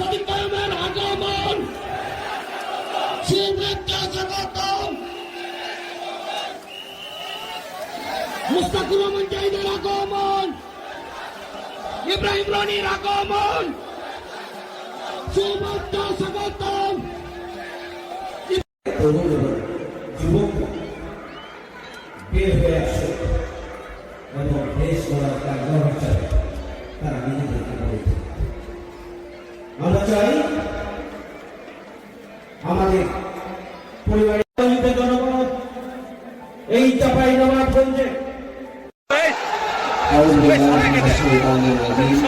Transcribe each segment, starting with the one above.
যদি প্রেমের আগমন মুস্তাকুর রহমান জাহিদের আগমন। ইব্রাহিম রনির আগমন। সুমন্ত স্বাগতম যুবক বের হয়ে আসে। চাপাই নবাবগঞ্জে أعوذ بالله من الشيطان الرجيم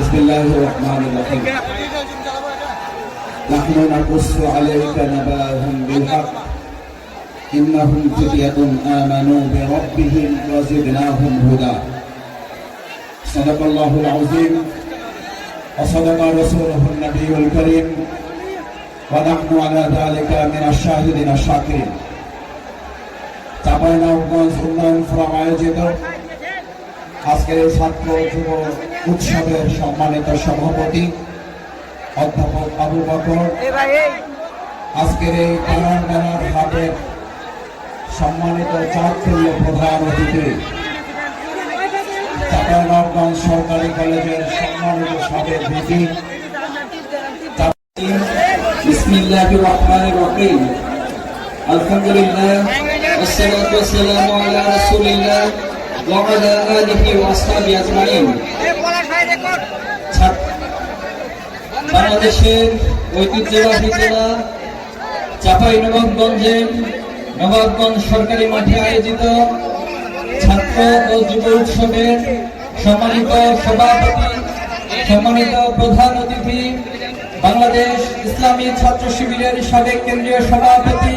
بسم الله الرحمن الرحيم نحن نقص عليك نباهم بالحق إنهم فتية آمنوا بربهم وزدناهم هدى صدق الله العظيم وصدق رسوله النبي الكريم ونحن على ذلك من الشاهدين الشاكرين চাপাইনগঞ্জ উন্নয়ন ফোরাম আয়োজিত আজকের এই ছাত্র যুব উৎসবের সম্মানিত সভাপতি অধ্যাপক আবু বকর। আজকের এই কারণ হাটের সম্মানিত চাঁদতুল্য প্রধান অতিথি চাপাইনগঞ্জ সরকারি কলেজের সম্মানিত সাবেক ভিপি। বিসমিল্লাহ রহমানের রহিম। الحمد لله والصلاة والسلام على رسول الله وعلى آله وأصحابه أجمعين ছাত্র- বাংলাদেশের ঐতিহ্যবাহী জেলা চাপাই নবাবগঞ্জের নবাবগঞ্জ সরকারি মাঠে আয়োজিত ছাত্র ও যুব উৎসবের সম্মানিত সভাপতি সম্মানিত প্রধান অতিথি বাংলাদেশ ইসলামী ছাত্র শিবিরের সাবেক কেন্দ্রীয় সভাপতি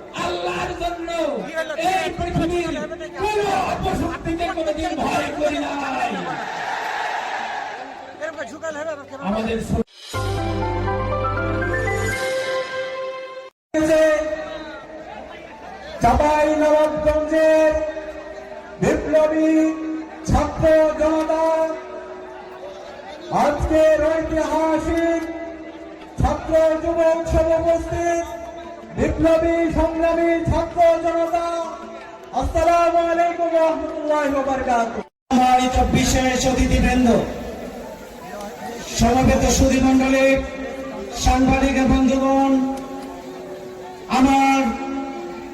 আল্লাহর জন্য এই পৃথিবীর কোন অপশক্তিকে কোনোদিন ভয় করি নাই আমাদের চাপাই নবাবগঞ্জের বিপ্লবী ছাত্র জনতা আজকের ঐতিহাসিক ছাত্র যুব উৎসব উপস্থিত। বিপ্লবী, সংগ্রামী, ছাত্র জনতা, আসসালামু আলাইকুম রহমতুল্লাহ সম্মানিত বিশেষ অতিথিবৃন্দ, সমবেত সুধী মন্ডলী সাংবাদিক বন্ধুগণ আমার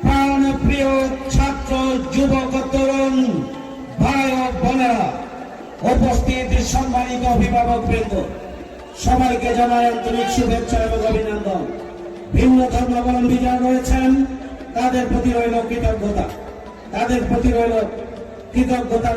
প্রাণ প্রিয় ছাত্র, যুবক, তরুণ, ভাই ও বোনেরা, উপস্থিত সম্মানিত অভিভাবক বৃন্দ সবাইকে জানাই আন্তরিক শুভেচ্ছা এবং অভিনন্দন। ভিন্ন ধর্মাবলম্বী যারা রয়েছেন তাদের প্রতি রইল কৃতজ্ঞতা। তাদের প্রতি রইল কৃতজ্ঞতা।